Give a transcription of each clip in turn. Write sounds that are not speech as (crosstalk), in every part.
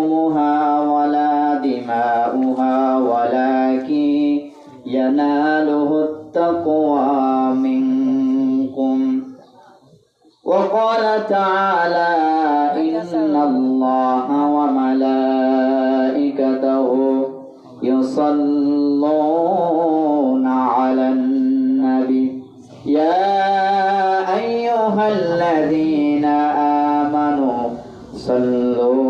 لحومها ولا دماؤها ولكن يناله التقوى منكم. وقال تعالى إن الله وملائكته يصلون على النبي. يا أيها الذين آمنوا صلوا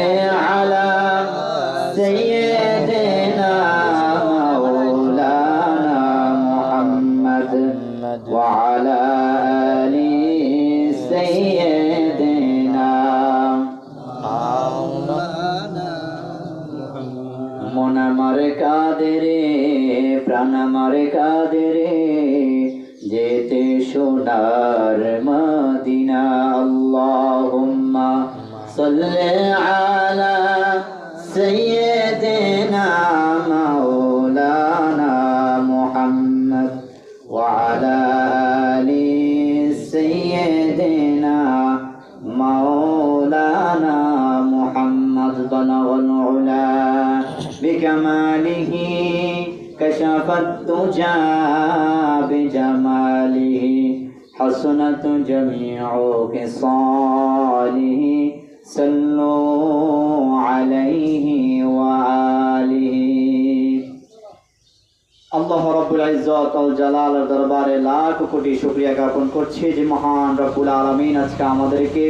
الدجى بجماله حسنت جميع خصاله صلوا عليه وآله আল্লাহ রব্বুল ইজ্জত আল জালালের দরবারে লাখ কোটি শুকরিয়া জ্ঞাপন করছি যে মহান রব্বুল আলামিন আজকে আমাদেরকে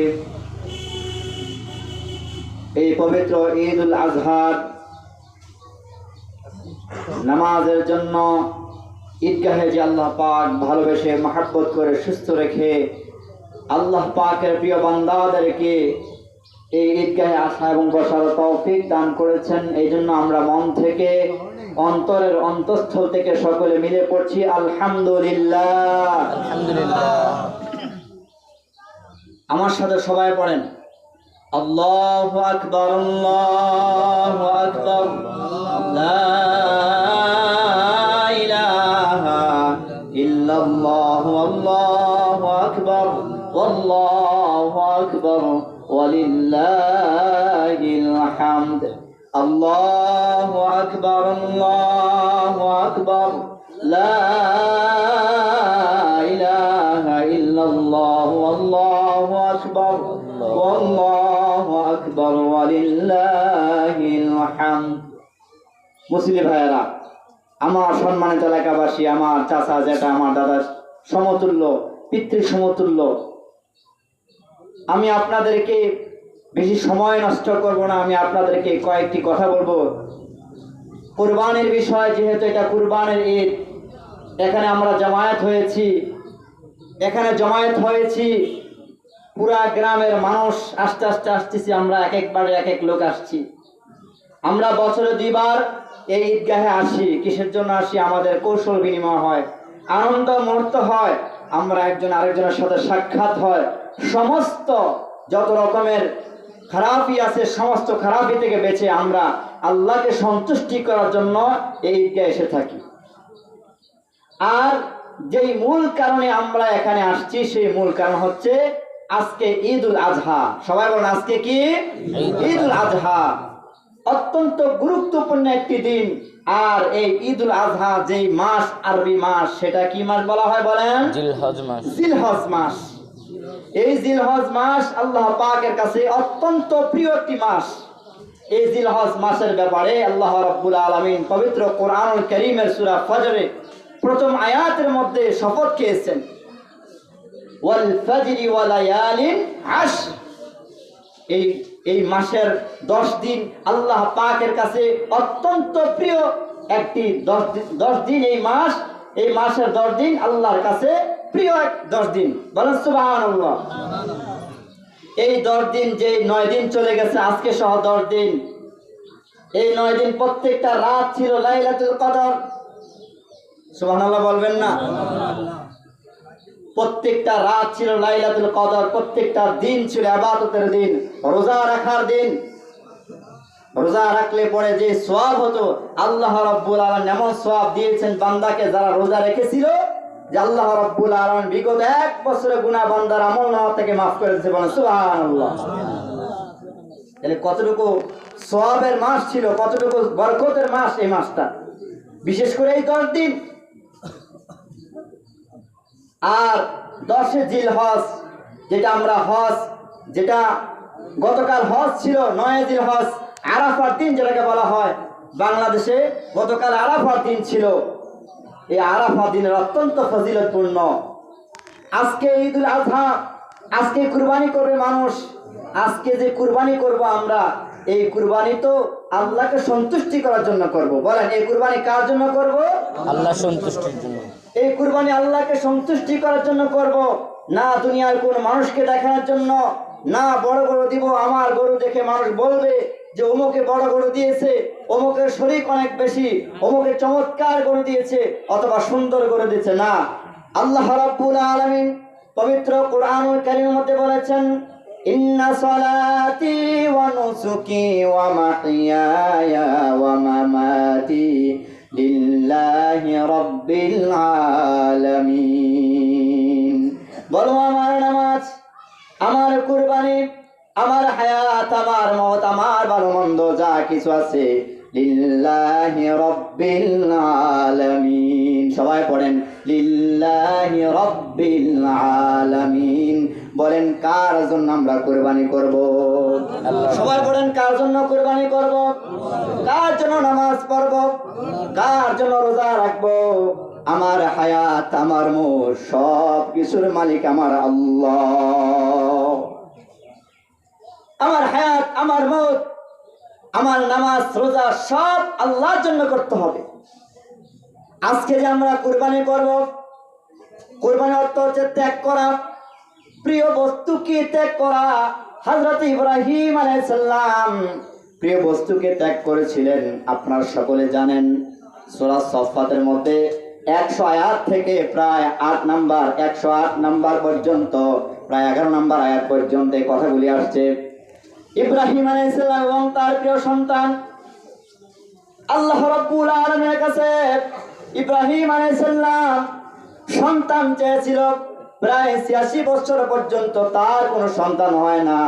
এই পবিত্র ঈদ উল আজহার নামাজের জন্য ঈদগাহে যে আল্লাহ পাক ভালোবেসে মাহাব্বত করে সুস্থ রেখে আল্লাহ পাকের প্রিয় বান্দাদেরকে এই ঈদগাহে আসা এবং বসার তৌফিক দান করেছেন। এই জন্য আমরা মন থেকে, অন্তরের অন্তঃস্থল থেকে সকলে মিলে পড়ছি, আলহামদুলিল্লাহ। আমার সাথে সবাই পড়েন। আল্লাহ আকবর, আল্লাহ মুসলিম ভাইয়েরা, আমার সম্মানিত এলাকাবাসী, আমার চাচা, জেঠা, আমার দাদা সমতুল্য, পিতৃ সমতুল্য, আমি আপনাদেরকে বেশি সময় নষ্ট করব না, আমি আপনাদেরকে কয়েকটি কথা বলব। কুরবানির বিষয়, যেহেতু এটা কোরবানের ঈদ, এখানে আমরা জামায়াত হয়েছি। এখানে জমায়েত হয়েছি, পুরা গ্রামের মানুষ আস্তে আস্তে আসতেছি, আমরা এক একবারে এক এক লোক আসছি। আমরা বছরে দুইবার এই ঈদগাহে আসি কিসের জন্য আসি? আমাদের কৌশল বিনিময় হয়। আনন্দ মুহূর্ত হয়। আমরা একজন আরেকজনের সাথে সাক্ষাৎ হয়। সমস্ত যত রকমের খারাপই আছে সমস্ত খারাপই থেকে বেঁচে আমরা আল্লাহকে সন্তুষ্টি করার জন্য এই ঈদগাহে এসে থাকি। আর যেই মূল কারণে আমরা এখানে আসছি সেই মূল কারণ হচ্ছে আজকে ঈদ উল আজহা। সবাই বলেন আজকে কি? ঈদ উল আজহা। অত্যন্ত গুরুত্বপূর্ণ একটি দিন। আর এই ঈদ উল আজহা যে মাস আরবি মাস সেটা কি মাস বলা হয় বলেন? জিলহজ মাস। জিলহজ মাস। এই জিলহজ মাস আল্লাহ পাকের কাছে অত্যন্ত প্রিয় একটি মাস। এই জিলহজ মাসের ব্যাপারে আল্লাহ রাব্বুল আলামিন পবিত্র কোরআনুল কারীমের সূরা ফজরে প্রথম আয়াতের মধ্যে শপথ খেয়েছেন। ওয়াল ফাজরি ওয়া লায়ালিন আশর। এই এই মাসের দশ দিন আল্লাহ পাকের কাছে অত্যন্ত প্রিয় একটি দশ দশ দিন এই মাস। এই মাসের দশ দিন আল্লাহর কাছে প্রিয় এক দশ দিন। বলেন সুবাহান এই দশ দিন যে নয় দিন চলে গেছে, আজকে সহ দশ দিন। এই নয় দিন প্রত্যেকটা রাত ছিল লাইলাতুল কদর। সুবহানাল্লাহ বলবেন না? প্রত্যেকটা রাত ছিল লাইলাতুল কদর, প্রত্যেকটা দিন ছিল আবাদতের দিন, রোজা রাখার দিন। রোজা রাখলে পরে যে সব হতো, আল্লাহ রব্বুল আলম এমন সব দিয়েছেন বান্দাকে যারা রোজা রেখেছিল, যে আল্লাহ রব্বুল আলম বিগত এক বছরে গুনা বান্দার আমল নামা থেকে মাফ করে দিতে বলেন, সুবহানাল্লাহ। তাহলে কতটুকু সোয়াবের মাস ছিল, কতটুকু বরকতের মাস এই মাসটা? বিশেষ করে এই দশ দিন। আর দশে জিল হজ, যেটা আমরা হজ, যেটা গতকাল হজ ছিল, নয় জিল হজ, আরাফার দিন যেটাকে বলা হয়, বাংলাদেশে গতকাল আরাফার দিন ছিল। এই আরাফা দিনের অত্যন্ত ফজিলতপূর্ণ। আজকে ঈদুল আজহা, আজকে কুরবানি করবে মানুষ, আজকে যে কুরবানি করব আমরা, এই কুরবানি তো আল্লাহকে সন্তুষ্টি করার জন্য করব। বলেন, এই কুরবানি কার জন্য করব? আল্লাহ সন্তুষ্টির জন্য। এই কুরবানি আল্লাহকে সন্তুষ্টি করার জন্য করব। না দুনিয়ার কোন মানুষকে দেখানোর জন্য, না বড় গরু দিব। আমার গরু দেখে মানুষ বলবে যে, অমুকে বড় গরু দিয়েছে, অমুকের শরীর অনেক বেশি, অমুকে চমৎকার গরু দিয়েছে, অথবা সুন্দর গরু দিয়েছে। না। আল্লাহ রাব্বুল আলামিন পবিত্র কোরআনুল কারীমের মধ্যে বলেছেন, ইন্না সলাতি ওয়া নুসুকি ওয়া মাহইয়ায়া ওয়া মামাতি লিল্লাহি রাব্বিল আলামিন। বলো আমার নামাজ, আমার কুরবানি, আমার হায়াত, আমার মত, আমার ভালো মন্দ, যা কিছু আছে লিল্লাহি রাব্বিল আলামিন। সবাই পড়েন, লিল্লাহি রাব্বিল আলামিন। বলেন, কার জন্য আমরা কুরবানি করব? সবাই বলেন কার জন্য কুরবানি করব? কার জন্য নামাজ পড়ব? কার জন্য রোজা রাখব? আমার হায়াত, আমার মোর সব কিছুর মালিক আমার আল্লাহ। আমার হায়াত, আমার মত আমার নামাজ, রোজা সব আল্লাহর জন্য করতে হবে। আজকে যে আমরা কোরবানি করব কোরবানি অর্থ হচ্ছে ত্যাগ করা। প্রিয় বস্তুকে ত্যাগ করা? হযরত ইব্রাহিম আলাইহিসসালাম প্রিয় বস্তুকে ত্যাগ করেছিলেন। আপনার সকলে জানেন, সূরা সফাতের মধ্যে একশো আয়াত থেকে প্রায় আট নাম্বার, একশো আট নাম্বার পর্যন্ত, প্রায় এগারো নাম্বার আয়াত পর্যন্ত এই কথাগুলি আসছে। ইব্রাহিম আলাইহিসসালাম এবং তার প্রিয় সন্তান, আল্লাহ রাব্বুল আলামিনের কাছে ইব্রাহিম আলাইহিসসালাম সন্তান চেয়েছিল। প্রায় ছিয়াশি বছর পর্যন্ত তার কোনো সন্তান হয় না।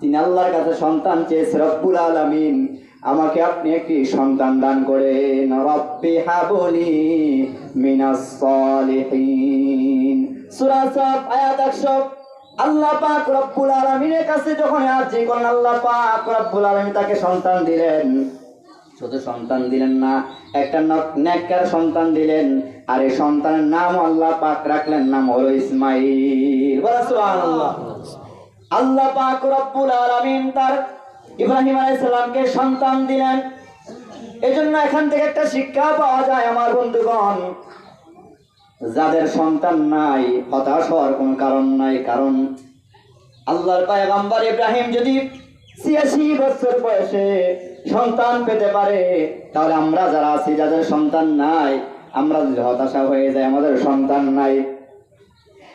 তিনি আল্লাহর কাছে সন্তান চেয়েছে, রব্বুল আলামিন, আমাকে আপনি একটি সন্তান দান করেন। রব্বি হাবলি মিনাস সলিহিন। আয়াত 100 আল্লাহ পাক রব্বুল আলামিনের কাছে যখন আরজি করেন আল্লাহ পাক রব্বুল আলামিন তাকে সন্তান দিলেন। শুধু সন্তান দিলেন না, একটা নেককার সন্তান দিলেন, আর এই সন্তানের নাম আল্লাহ পাক রাখলেন, নাম হলো ইসমাইল। আল্লাহ পাক রব্বুল আলামিন তার ইব্রাহিম আলাইহিস সালামকে সন্তান দিলেন। এই জন্য এখান থেকে একটা শিক্ষা পাওয়া যায় আমার বন্ধুগণ। যাদের সন্তান নাই, হতাশ হওয়ার কোনো কারণ নাই, কারণ আল্লাহর পায়গাম্বার ইব্রাহিম যদি ছিয়াশি বছর বয়সে সন্তান পেতে পারে, তাহলে আমরা যারা আছি, যাদের সন্তান নাই, আমরা যদি হতাশা হয়ে যাই, আমাদের সন্তান নাই।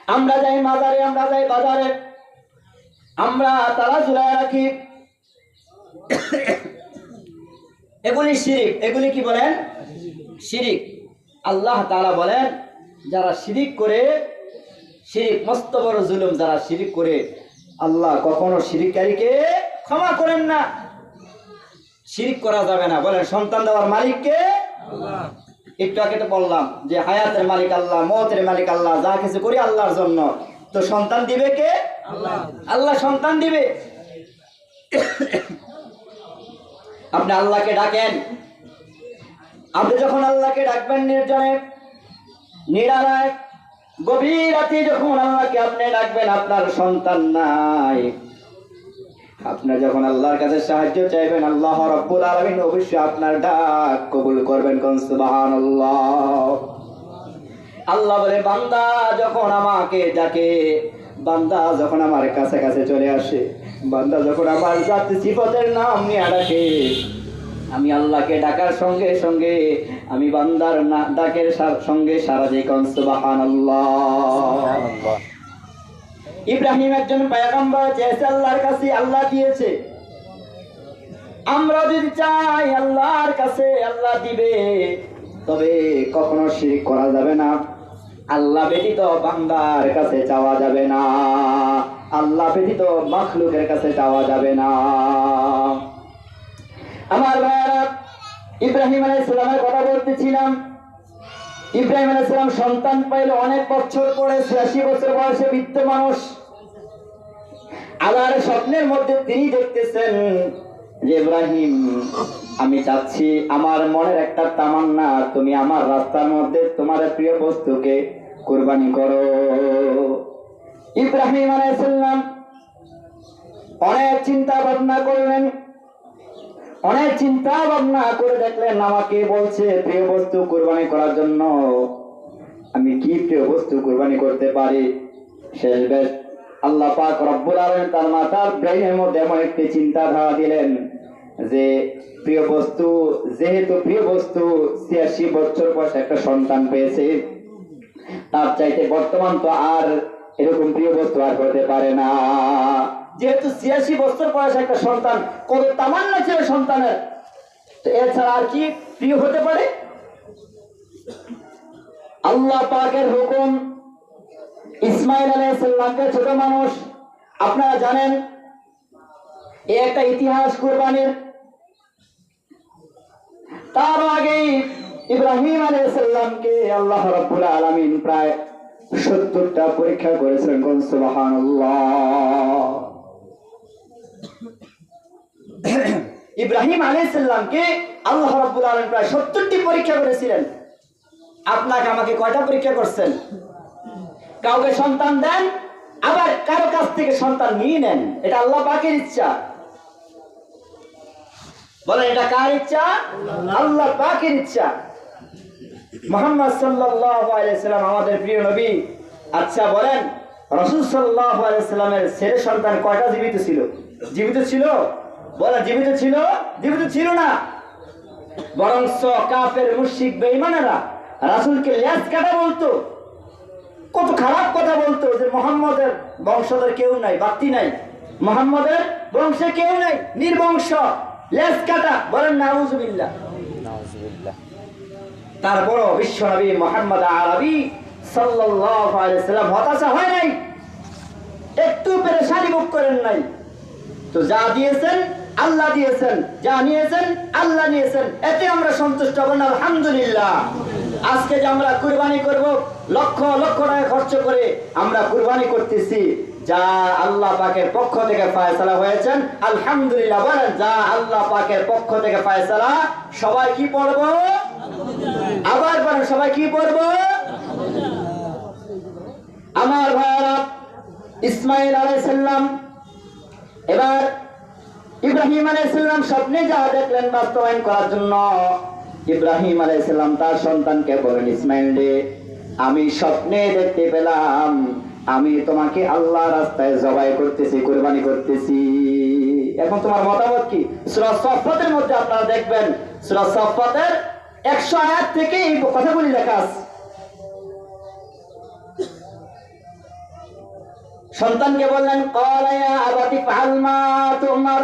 আমরা যাই মাজারে, আমরা যাই বাজারে, আমরা তারা ঝুলায় রাখি। এগুলি শিরিক। এগুলি কি বলেন? শিরিক। আল্লাহ তারা বলেন, যারা শিরিক করে, শিরিক, মস্ত বড় জুলুম যারা শিরিক করে, আল্লাহ কখনো শিরিককারীকে ক্ষমা করেন না। শিরিক করা যাবে না। বলেন, সন্তান দেওয়ার মালিককে একটু আগে তো বললাম যে, হায়াতের মালিক আল্লাহ, মতের মালিক আল্লাহ, যা কিছু করি আল্লাহর জন্য। তো সন্তান দিবে কে? আল্লাহ সন্তান দিবে। আপনি আল্লাহকে ডাকেন। আপনি যখন আল্লাহকে ডাকবেন নির্জনে, নিরালায়, গভীর রাতে যখন আল্লাহকে আপনি ডাকবেন, আপনার সন্তান নাই। আপনার যখন আল্লাহর কাছে সাহায্য চাইবেন, আল্লাহ রব্বুল আলামিন অবশ্যই আপনার ডাক কবুল করবেন কোন সুবহানাল্লাহ। আল্লাহ বলে, বান্দা যখন আমাকে ডাকে, বান্দা যখন আমার কাছে কাছে চলে আসে, বান্দা যখন আমার জাতি সিফতের নাম নিয়ে ডাকে, আমি আল্লাহকে ডাকার সঙ্গে সঙ্গে, আমি বান্দার ডাকের সঙ্গে সারা যে কোন সুবহানাল্লাহ। আল্লাহ ইব্রাহিম একজন পায়গাম্বার চেয়েছে আল্লাহর কাছে, আল্লাহ দিয়েছে। আমরা যদি চাই আল্লাহর কাছে আল্লাহ দিবে, তবে কখনো শিরিক করা যাবে না। আল্লাহ ব্যতীত বান্দার কাছে চাওয়া যাবে না। আল্লাহ ব্যতীত মাখলুকের কাছে চাওয়া যাবে না। আমার ভাইয়ারা, ইব্রাহিম আলাইহিস সালামের কথা বলতেছিলাম। ইব্রাহিম আলাইসালাম সন্তান পাইল অনেক বছর পরে ছিয়াশি বছর বয়সে বৃদ্ধ মানুষ। আল্লাহর স্বপ্নের মধ্যে তিনি দেখতেছেন যে, ইব্রাহিম, আমি চাচ্ছি আমার মনের একটা তামান্না, তুমি আমার রাস্তার মধ্যে তোমার প্রিয় বস্তুকে কোরবানি করো। ইব্রাহিম আলাইসাল্লাম অনেক চিন্তা ভাবনা করলেন। অনেক চিন্তা ভাবনা করে দেখলেন আমাকে বলছে, প্রিয় বস্তু, কোরবানি করার জন্য আমি কি প্রিয় বস্তু কোরবানি করতে পারি? শেষ আল্লাহ পাক রব্বুল আলামিন তার মাথার ব্রেইনের মধ্যে এমন একটি চিন্তাধারা দিলেন যে, প্রিয় বস্তু, যেহেতু প্রিয় বস্তু, ছিয়াশি বছর বয়সে একটা সন্তান পেয়েছে, তার চাইতে বর্তমান তো আর এরকম প্রিয় বস্তু আর হতে পারে না। যেহেতু ছিয়াশি বছর বয়সে একটা সন্তান কত তামান্না ছিল সন্তানের, তো এছাড়া আর কি প্রিয় হতে পারে? আল্লাহ পাকের হুকুম ইসমাইল আলাইসাল্লামকে ছোট মানুষ। আপনারা জানেন, এ একটা ইতিহাস কোরবানির। তার আগেই ইব্রাহিম আলাইসাল্লামকে আল্লাহ রাব্বুল আলামিন প্রায় সত্তরটা পরীক্ষা করেছিলেন। কোন সুবহানাল্লাহ। (coughs) ইব্রাহিম আলাইসাল্লামকে আল্লাহ রাব্বুল আলামিন প্রায় সত্তরটি পরীক্ষা করেছিলেন। আপনাকে আমাকে কয়টা পরীক্ষা করছেন? কাউকে সন্তান দেন, আবার কারও কাছ থেকে সন্তান নিয়ে নেন। এটা আল্লাহ পাকের ইচ্ছা। বলেন, এটা কার ইচ্ছা? আল্লাহ পাকের ইচ্ছা। মোহাম্মদ সাল্লাম, আমাদের প্রিয় নবী আচ্ছা বলেন, রাসূল সাল্লাল্লাহু আলাইহি ছেলে সন্তান কয়টা জীবিত ছিল? জীবিত ছিল বলেন জীবিত ছিল? জীবিত ছিল না। বরং কাফের মুশরিক বেঈমানেরা রাসূলকে লেজ কাটা বলতো। কত খারাপ কথা বলতো যে মোহাম্মদের বংশধর কেউ নাই বাতি নাই। মোহাম্মদের বংশে কেউ নাই নির্বংশ। লেজ কাটা বলেন নাউজুবিল্লাহ। নাউজুবিল্লাহ। তারপর বিশ্বনবী মোহাম্মদ আরবি সাল্লাল্লাহু আলাইহি সাল্লাম হতাশা হয় নাই একটু পেরেশানি মুখ করেন নাই। তো যা দিয়েছেন, আল্লাহ দিয়েছেন। যা নিয়েছেন, আল্লাহ নিয়েছেন। এতে আমরা সন্তুষ্ট হবেন আলহামদুলিল্লাহ। আজকে যে আমরা কুরবানি করব, লক্ষ লক্ষ টাকা খরচ করে আমরা কুরবানি করতেছি। যা আল্লাহ পাকের পক্ষ থেকে ফায়সালা হয়েছেন, আলহামদুলিল্লাহ। বলেন, যা আল্লাহ পাকের পক্ষ থেকে ফায়সালা, সবাই কি পড়ব? আবার বলেন, সবাই কি পড়ব? আমার ভাইয়ারা, ইসমাইল আলাইসাল্লাম এবার ইব্রাহিম আলাইসাল্লাম স্বপ্নে যা দেখলেন বাস্তবায়ন করার জন্য, ইব্রাহিম আলাইসাল্লাম তার সন্তানকে বলেন, ইসমাইল রে, আমি স্বপ্নে দেখতে পেলাম, আমি তোমাকে আল্লাহ রাস্তায় জবাই করতেছি, কোরবানি করতেছি। এখন তোমার মতামত কি? সূরা সফাতের মধ্যে আপনারা দেখবেন, সূরা সফাতের একশো আয়াত থেকে এই কথাগুলি লেখা আছে। সন্তানকে বললেন তোমার।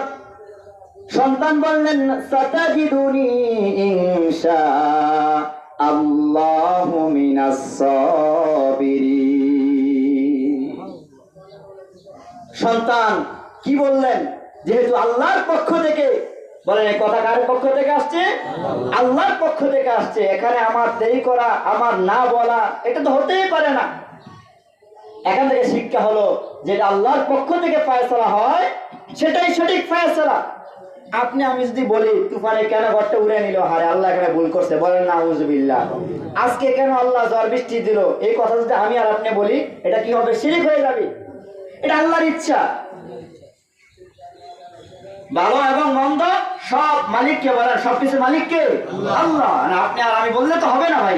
সন্তান বললেন সন্তান কি বললেন? যেহেতু আল্লাহর পক্ষ থেকে, বলেন কথা কার পক্ষ থেকে আসছে? আল্লাহর পক্ষ থেকে আসছে। এখানে আমার দেরি করা, আমার না বলা, এটা তো হতেই পারে না। এখান থেকে শিক্ষা হলো যেটা আল্লাহর পক্ষ থেকে ফায়সলা হয়, সেটাই সঠিক ফায়সলা। আপনি, আমি যদি বলি, তুফানে কেন ঘরটা উড়ে নিল? হারে আল্লাহ এখানে ভুল করছে, বলেন না হুজুবিল্লাহ আজকে কেন আল্লাহ ঝড় বৃষ্টি দিল? এই কথা যদি আমি আর আপনি বলি, এটা কি হবে? শিরিক হয়ে যাবে। এটা আল্লাহর ইচ্ছা। ভালো এবং মন্দ, সব মালিককে বলেন সব কিছু মালিককে? আল্লাহ। আপনি আর আমি বললে তো হবে না, ভাই।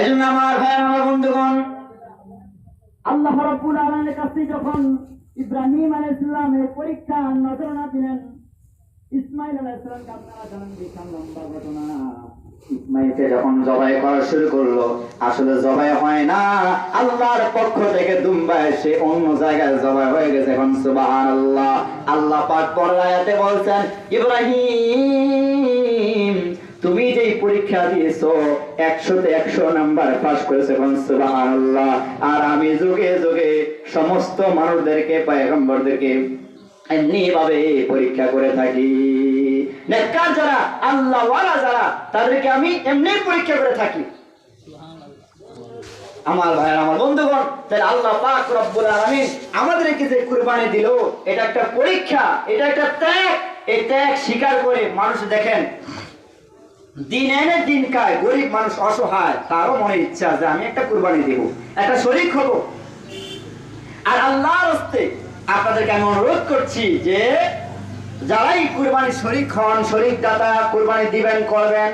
এজন্য আমার ভাই আমার বন্ধুগণ আল্লাহ রাব্বুল আলামিনের কাছে যখন ইব্রাহিম আলাইহিস সালামের পরীক্ষা নজরানা দিলেন, ইসমাইল আলাইহিস সালামকে আপনারা জানেন বিশাল লম্বা ঘটনা। ইসমাইলকে যখন জবাই করা শুরু করল, আসলে জবাই হয় না। আল্লাহর পক্ষ থেকে দুম্বা এসে অন্য জায়গায় জবাই হয়ে গেছে। এখন সুবহানাল্লাহ, আল্লাহ পাক পরের বলছেন, ইব্রাহিম তুমি যে পরীক্ষা দিয়েছ, একশোতে একশো নাম্বার পাস করেছ সুবহানাল্লাহ। আর আমি যুগে যুগে সমস্ত মানুষদেরকে, পয়গম্বরদেরকে এমনি ভাবে পরীক্ষা করে থাকি। যারা আল্লাহ যারা, তাদেরকে আমি এমনি পরীক্ষা করে থাকি। আমার আমার বন্ধুগণ, তাহলে আল্লাহ পাক রব্বুল আমাদেরকে যে কুরবানি দিল, এটা একটা পরীক্ষা, এটা একটা ত্যাগ। এই ত্যাগ স্বীকার করে মানুষ দেখেন দিন এনে দিন খায়। গরিব মানুষ অসহায়, তারও মনে ইচ্ছা যে আমি একটা কুরবানি দেব। একটা শরিক হব। আর আল্লাহর হস্তে আপনাদেরকে আমি অনুরোধ করছি যে, যারাই কুরবানি শরিক হন শরিক দাতা কুরবানি দিবেন, করবেন,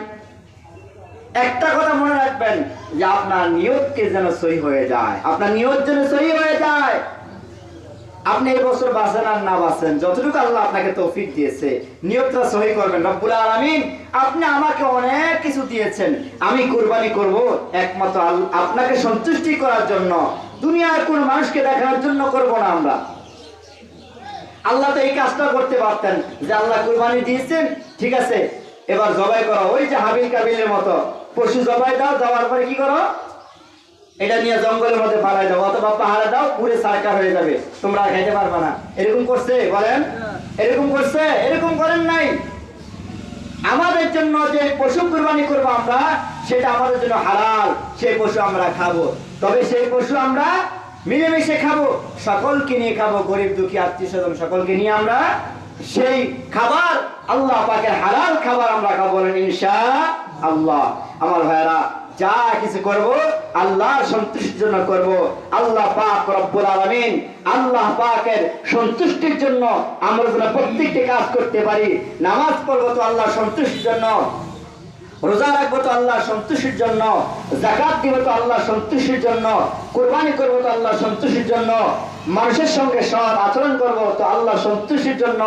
একটা কথা মনে রাখবেন যে আপনার নিয়তকে যেন সহি হয়ে যায়। আপনার নিয়ত যেন সহি হয়ে যায়। আপনি এই বছর বাঁচেন আর না বাঁচেন, যতটুকু আল্লাহ আপনাকে তৌফিক দিয়েছে, নিয়তটা সহি করবেন। রব্বুল আলামিন, আপনি আমাকে অনেক কিছু দিয়েছেন। আমি কুরবানি করব একমাত্র আপনাকে সন্তুষ্টি করার জন্য। দুনিয়ার কোন মানুষকে দেখানোর জন্য করব না আমরা। আল্লাহ তো এই কাজটা করতে পারতেন যে আল্লাহ কুরবানি দিয়েছেন, ঠিক আছে, এবার জবাই করো। ওই যে হাবিল কাবিলের মতো, পশু জবাই দাও, যাওয়ার পরে কি করো? এটা নিয়ে জঙ্গলের মধ্যে পালাই দাও অথবা পাহাড়ে দাও পুরে সার্কার হয়ে যাবে। তোমরা খাইতে পারবে না। এরকম করছে বলেন? এরকম করছে এরকম করেন নাই। আমাদের জন্য যে পশু কুরবানি করব আমরা সেটা আমাদের জন্য হালাল। সেই পশু আমরা খাব। তবে সেই পশু আমরা মিলেমিশে খাব। সকলকে নিয়ে খাব গরিব দুঃখী আত্মীয় স্বজন সকলকে নিয়ে আমরা সেই খাবার আল্লাহ পাকের হালাল খাবার আমরা খাব বলেন ইনশা আল্লাহ। আমার ভাইরা যা কিছু করব আল্লাহ সন্তুষ্টির জন্য করব। আল্লাহ পাক রব্বুল আলামিন আল্লাহ পাকের সন্তুষ্টির জন্য আমরা যেন প্রত্যেকটি কাজ করতে পারি। নামাজ পড়ব তো আল্লাহ সন্তুষ্টির জন্য। রোজা রাখব তো আল্লাহ সন্তুষ্টির জন্য জাকাত দিব তো আল্লাহ সন্তুষ্টির জন্য, কোরবানি করব তো আল্লাহ সন্তুষ্টির জন্য, মানুষের সঙ্গে সৎ আচরণ করব তো আল্লাহ সন্তুষ্টির জন্য,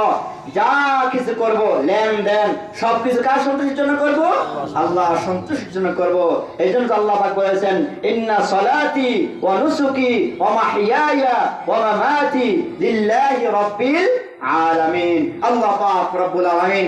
যা কিছু করব, লেনদেন সব কিছু কার সন্তুষ্টির জন্য করব? আল্লাহ সন্তুষ্টির জন্য করব। এই জন্য তো আল্লাহ পাক বলেছেন, ইন্না সলাতি ওয়া নুসুকি ওয়া মাহইয়ায়া ওয়া মামাতি লিল্লাহি রাব্বিল আলামিন। আল্লাহ পাক রব্বুল আলামিন